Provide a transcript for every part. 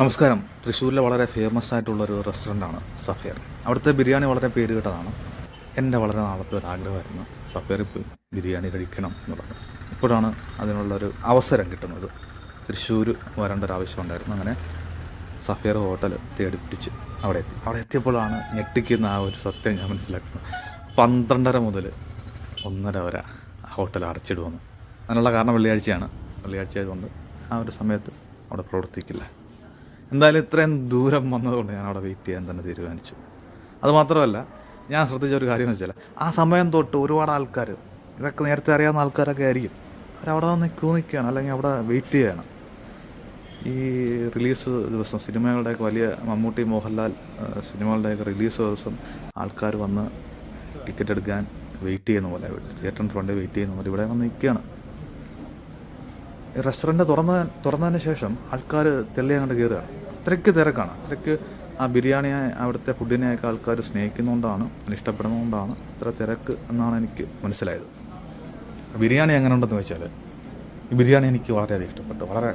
നമസ്കാരം. തൃശ്ശൂരിലെ വളരെ ഫേമസ് ആയിട്ടുള്ള ആയിട്ടുള്ളൊരു റെസ്റ്റോറന്റാണ് സഫയർ. അവിടുത്തെ ബിരിയാണി വളരെ പേര് കേട്ടതാണ്. എന്റെ വളരെ നാളത്തെ ഒരു ആഗ്രഹമായിരുന്നു സഫയറിൽ പോയി ബിരിയാണി കഴിക്കണം എന്നുള്ളത് ഇപ്പോഴാണ് അതിനുള്ളൊരു അവസരം കിട്ടുന്നത്. തൃശ്ശൂർ വരേണ്ട ഒരു ആവശ്യം ഉണ്ടായിരുന്നു. അങ്ങനെ സഫയർ ഹോട്ടൽ തേടി പിടിച്ച് അവിടെ എത്തി. അവിടെ എത്തിയപ്പോഴാണ് ഞെട്ടിക്കുന്ന ആ ഒരു സത്യം ഞാൻ മനസ്സിലാക്കുന്നത്. പന്ത്രണ്ടര മുതൽ ഒന്നര വരെ ഹോട്ടൽ അടച്ചിടുമെന്ന്. അതിനുള്ള കാരണം വെള്ളിയാഴ്ചയാണ്. വെള്ളിയാഴ്ച ആയതുകൊണ്ട് ആ ഒരു സമയത്ത് അവിടെ പ്രവർത്തിക്കില്ല. എന്തായാലും ഇത്രയും ദൂരം വന്നതുകൊണ്ട് ഞാൻ അവിടെ വെയിറ്റ് ചെയ്യാൻ തന്നെ തീരുമാനിച്ചു. അതുമാത്രമല്ല ഞാൻ ശ്രദ്ധിച്ച ഒരു കാര്യം എന്ന് വെച്ചാൽ ആ സമയം തൊട്ട് ഒരുപാട് ആൾക്കാർ ഇതൊക്കെ നേരത്തെ അറിയാവുന്ന ആൾക്കാരൊക്കെ ആയിരിക്കും. അവരവിടെ വന്ന് ക്യൂ നിൽക്കുകയാണ് അല്ലെങ്കിൽ അവിടെ വെയിറ്റ് ചെയ്യുകയാണ്. ഈ റിലീസ് ദിവസം സിനിമകളുടെയൊക്കെ വലിയ മമ്മൂട്ടി മോഹൻലാൽ സിനിമകളുടെയൊക്കെ റിലീസ് ദിവസം ആൾക്കാർ വന്ന് ടിക്കറ്റ് എടുക്കാൻ വെയിറ്റ് ചെയ്യുന്ന പോലെ തിയേറ്ററിന്റെ ഫ്രണ്ട് വെയിറ്റ് ചെയ്യുന്ന പോലെ ഇവിടെ വന്ന് നിൽക്കുകയാണ്. റെസ്റ്റോറന്റ് തുറന്ന തുറന്നതിന് ശേഷം ആൾക്കാർ തെള്ളി അങ്ങോട്ട് കയറുകയാണ്. അത്രയ്ക്ക് തിരക്കാണ്. അത്രയ്ക്ക് ആ ബിരിയാണിയെ അവിടുത്തെ ഫുഡിനെയൊക്കെ ആൾക്കാർ സ്നേഹിക്കുന്നതുകൊണ്ടാണ് ഇഷ്ടപ്പെടുന്നതുകൊണ്ടാണ് ഇത്ര തിരക്ക് എന്നാണ് എനിക്ക് മനസ്സിലായത്. ബിരിയാണി എങ്ങനെ ഉണ്ടെന്ന് വെച്ചാൽ ഈ ബിരിയാണി എനിക്ക് വളരെയധികം ഇഷ്ടപ്പെട്ടു. വളരെ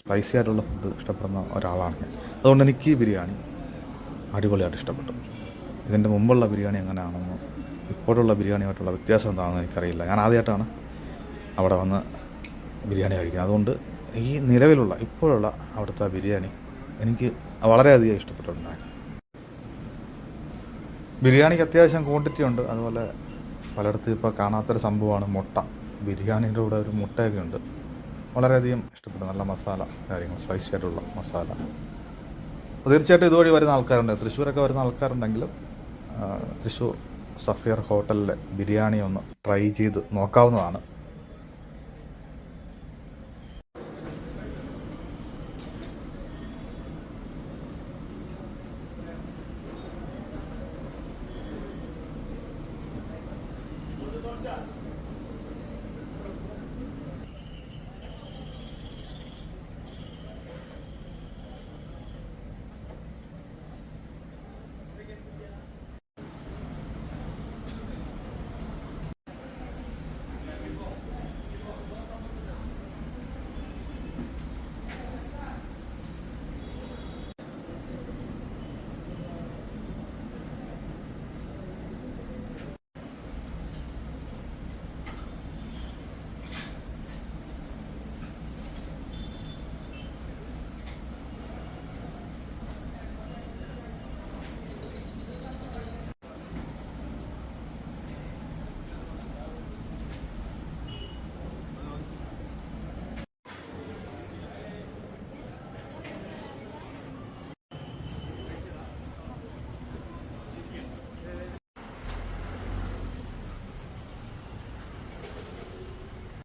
സ്പൈസി ആയിട്ടുള്ള ഫുഡ് ഇഷ്ടപ്പെടുന്ന ഒരാളാണ് ഞാൻ. അതുകൊണ്ട് എനിക്ക് ഈ ബിരിയാണി അടിപൊളിയായിട്ട് ഇഷ്ടപ്പെട്ടു. ഇതിന്റെ മുമ്പുള്ള ബിരിയാണി എങ്ങനെയാണെന്ന് ഇപ്പോഴുള്ള ബിരിയാണിയായിട്ടുള്ള വ്യത്യാസം എന്താണെന്ന് എനിക്കറിയില്ല. ഞാൻ ആദ്യമായിട്ടാണ് അവിടെ വന്ന് ബിരിയാണി കഴിക്കുന്നത്. അതുകൊണ്ട് ഈ നിലവിലുള്ള ഇപ്പോഴുള്ള അവിടുത്തെ ബിരിയാണി എനിക്ക് വളരെയധികം ഇഷ്ടപ്പെട്ടിട്ടുണ്ടായിരുന്നു ബിരിയാണിക്ക് അത്യാവശ്യം ക്വാണ്ടിറ്റി ഉണ്ട്. അതുപോലെ പലയിടത്തും ഇപ്പോൾ കാണാത്തൊരു സംഭവമാണ് മുട്ട. ബിരിയാണിയുടെ കൂടെ ഒരു മുട്ടയൊക്കെ ഉണ്ട്. വളരെയധികം ഇഷ്ടപ്പെട്ടു. നല്ല മസാല കാര്യങ്ങൾ സ്പൈസി ആയിട്ടുള്ള മസാല. അപ്പോൾ തീർച്ചയായിട്ടും ഇതുവഴി വരുന്ന ആൾക്കാരുണ്ട്. തൃശ്ശൂരൊക്കെ വരുന്ന ആൾക്കാരുണ്ടെങ്കിലും തൃശ്ശൂർ സഫിയർ ഹോട്ടലിലെ ബിരിയാണി ഒന്ന് ട്രൈ ചെയ്ത് നോക്കാവുന്നതാണ്.